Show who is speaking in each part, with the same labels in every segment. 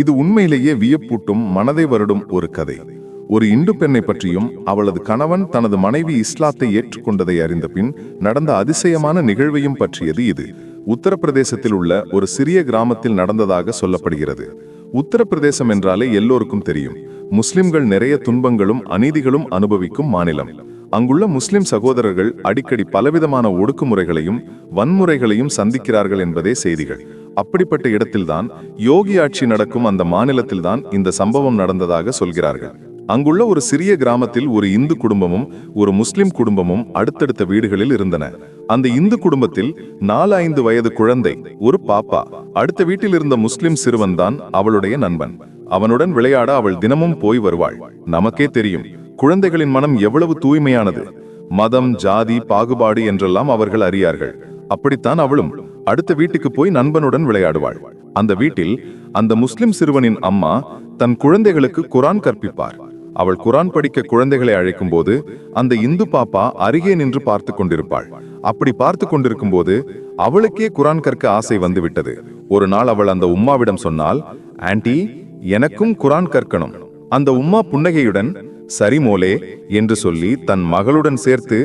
Speaker 1: இது உண்மையிலேயே வியப்பூட்டும் மனதை வருடும் ஒரு கதை. ஒரு இந்து பெண்ணை பற்றியும் அவளது கணவன் தனது மனைவி இஸ்லாத்தை ஏற்றுக்கொண்டதை அறிந்த பின் நடந்த அதிசயமான நிகழ்வையும் பற்றியது இது. உத்தரப்பிரதேசத்தில் உள்ள ஒரு சிறிய கிராமத்தில் நடந்ததாக சொல்லப்படுகிறது. உத்தரப்பிரதேசம் என்றாலே எல்லோருக்கும் தெரியும். முஸ்லிம்கள் நிறைய துன்பங்களும் அநீதிகளும் அனுபவிக்கும் மாநிலம். அங்குள்ள முஸ்லிம் சகோதரர்கள் அடிக்கடி பலவிதமான ஒடுக்குமுறைகளையும் வன்முறைகளையும் சந்திக்கிறார்கள் என்பதே செய்திகள். அப்படிப்பட்ட இடத்தில்தான் யோகி ஆட்சி நடக்கும் அந்த மாநிலத்தில்தான் இந்த சம்பவம் நடந்ததாக சொல்கிறார்கள். அங்குள்ள ஒரு சிறிய கிராமத்தில் ஒரு இந்து குடும்பமும் ஒரு முஸ்லிம் குடும்பமும் அடுத்தடுத்த வீடுகளில் இருந்தன. அந்த இந்து குடும்பத்தில் நாலு ஐந்து வயது குழந்தை ஒரு பாப்பா அடுத்த வீட்டில் இருந்த முஸ்லிம் சிறுவன் தான் அவளுடைய நண்பன். அவனுடன் விளையாட அவள் தினமும் போய் வருவாள். நமக்கே தெரியும் குழந்தைகளின் மனம் எவ்வளவு தூய்மையானது. மதம் ஜாதி பாகுபாடு என்றெல்லாம் அவர்கள் அறியார்கள். அப்படித்தான் அவளும் அடுத்த வீட்டுக்கு போய் நண்பனுடன் விளையாடுவாள். அந்த வீட்டில் அந்த முஸ்லிம் சிறுவனின் அம்மா தன் குழந்தைகளுக்கு குரான் கற்பிப்பார். அவள் குரான் படிக்க குழந்தைகளை அழைக்கும் போது அந்த இந்து பாப்பா அருகே நின்று பார்த்து கொண்டிருப்பாள். அப்படி பார்த்து கொண்டிருக்கும் போது அவளுக்கே குரான் கற்க ஆசை வந்து விட்டது ஒரு நாள் அவள் அந்த உம்மாவிடம் சொன்னால் ஆன்டி எனக்கும் குரான் கற்கணும். அந்த உம்மா புன்னகையுடன் சரி மோலே என்று சொல்லி தன் மகளுடன் சேர்த்து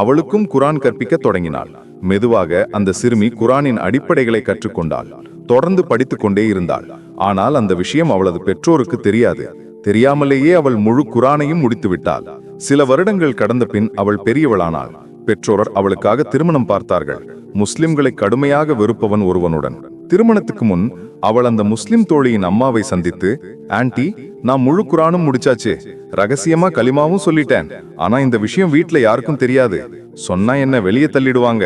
Speaker 1: அவளுக்கும் குரான் கற்பிக்க தொடங்கினாள். மெதுவாக அந்த சிறுமி குரானின் அடிப்படைகளை கற்றுக்கொண்டாள். தொடர்ந்து படித்துக் கொண்டே இருந்தாள். ஆனால் அந்த விஷயம் அவளது பெற்றோருக்கு தெரியாது. தெரியாமலேயே அவள் முழு குரானையும் முடித்து விட்டாள் சில வருடங்கள் கடந்த பின் அவள் பெரியவளானாள். பெற்றோர் அவளுக்காக திருமணம் பார்த்தார்கள். முஸ்லிம்களை கடுமையாக வெறுப்பவன் ஒருவனுடன். திருமணத்துக்கு முன் அவள் அந்த முஸ்லிம் தோழியின் அம்மாவை சந்தித்து ஆன்டி நான் முழு குரானும் முடிச்சாச்சு. ரகசியமா களிமாவும் சொல்லிட்டேன். ஆனா இந்த விஷயம் வீட்டுல யாருக்கும் தெரியாது. சொன்னா என்ன வெளியே தள்ளிடுவாங்க?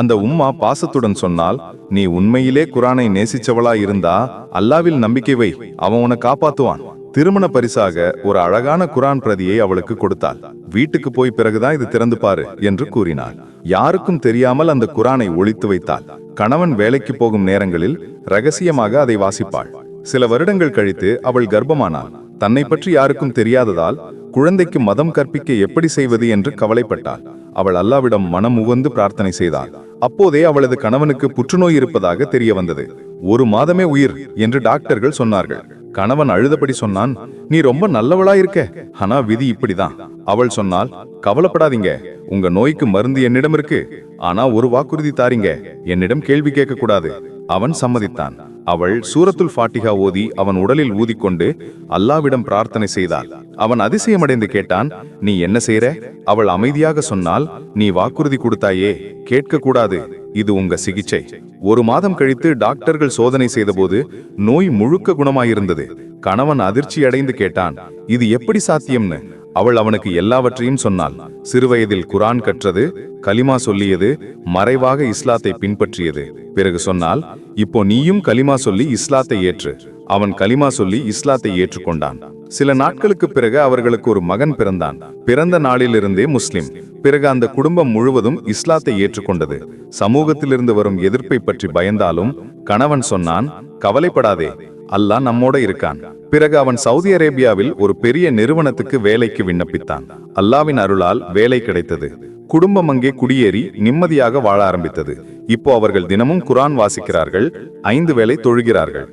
Speaker 1: அந்த உம்மா பாசத்துடன் சொன்னால் நீ உண்மையிலே குரானை நேசிச்சவளா இருந்தா அல்லாவில் நம்பிக்கை வை அவன் உன காப்பாத்துவான். திருமண பரிசாக ஒரு அழகான குரான் பிரதியை அவளுக்கு கொடுத்தாள். வீட்டுக்கு போய் பிறகுதான் இது திறந்து பாரு என்று கூறினாள். யாருக்கும் தெரியாமல் அந்த குரானை ஒழித்து வைத்தாள். கணவன் வேலைக்கு போகும் நேரங்களில் ரகசியமாக அதை வாசிப்பாள். சில வருடங்கள் கழித்து அவள் கர்ப்பமானாள். தன்னை பற்றி யாருக்கும் தெரியாததால் குழந்தைக்கு மதம் கற்பிக்க எப்படி செய்வது என்று கவலைப்பட்டாள். அவள் அல்லாவிடம் மனம் உவந்து பிரார்த்தனை செய்தாள். அப்போதே அவளது கணவனுக்கு புற்றுநோய் இருப்பதாக தெரிய வந்தது ஒரு மாதமே உயிர் என்று டாக்டர்கள் சொன்னார்கள். கணவன் அழுதபடி சொன்னான் நீ ரொம்ப நல்லவளா இருக்க ஆனா விதி இப்படிதான். அவள் சொன்னால் கவலைப்படாதீங்க உங்க நோய்க்கு மருந்து என்னிடம் இருக்கு. ஆனா ஒரு வாக்குறுதி தாரீங்க என்னிடம் கேள்வி கேட்க கூடாது அவன் சம்மதித்தான். அவள் சூரத்துல் ஃபாட்டிகா ஓதி அவன் உடலில் ஊதிக்கொண்டு அல்லாவிடம் பிரார்த்தனை செய்தாள். அவன் அதிசயமடைந்து கேட்டான் நீ என்ன செய்ற? அவள் அமைதியாக சொன்னால் நீ வாக்குறுதி கொடுத்தாயே கேட்க கூடாது இது உங்க சிகிச்சை. ஒரு மாதம் கழித்து டாக்டர்கள் சோதனை செய்தபோது நோய் முழுக்க குணமாயிருந்தது. கணவன் அதிர்ச்சி அடைந்து கேட்டான் இது எப்படி சாத்தியம்னு? அவள் அவனுக்கு எல்லாவற்றையும் சொன்னாள். சிறுவயதில் குரான் கற்றது கலிமா சொல்லியது மறைவாக இஸ்லாத்தை பின்பற்றியது. பிறகு சொன்னால் இப்போ நீயும் கலிமா சொல்லி இஸ்லாத்தை ஏற்று. அவன் கலிமா சொல்லி இஸ்லாத்தை ஏற்றுக்கொண்டான். சில நாட்களுக்கு பிறகு அவர்களுக்கு ஒரு மகன் பிறந்தான். பிறந்த நாளிலிருந்தே முஸ்லிம். பிறகு அந்த குடும்பம் முழுவதும் இஸ்லாத்தை ஏற்றுக்கொண்டது. சமூகத்திலிருந்து வரும் எதிர்ப்பை பற்றி பயந்தாலும் கணவன் சொன்னான் கவலைப்படாதே அல்லாஹ் நம்மோட இருக்கான். பிறகு அவன் சவுதி அரேபியாவில் ஒரு பெரிய நிறுவனத்துக்கு வேலைக்கு விண்ணப்பித்தான். அல்லாவின் அருளால் வேலை கிடைத்தது. குடும்பம் அங்கே குடியேறி நிம்மதியாக வாழ ஆரம்பித்தது. இப்போ அவர்கள் தினமும் குரான் வாசிக்கிறார்கள் ஐந்து வேளை தொழுகிறார்கள்.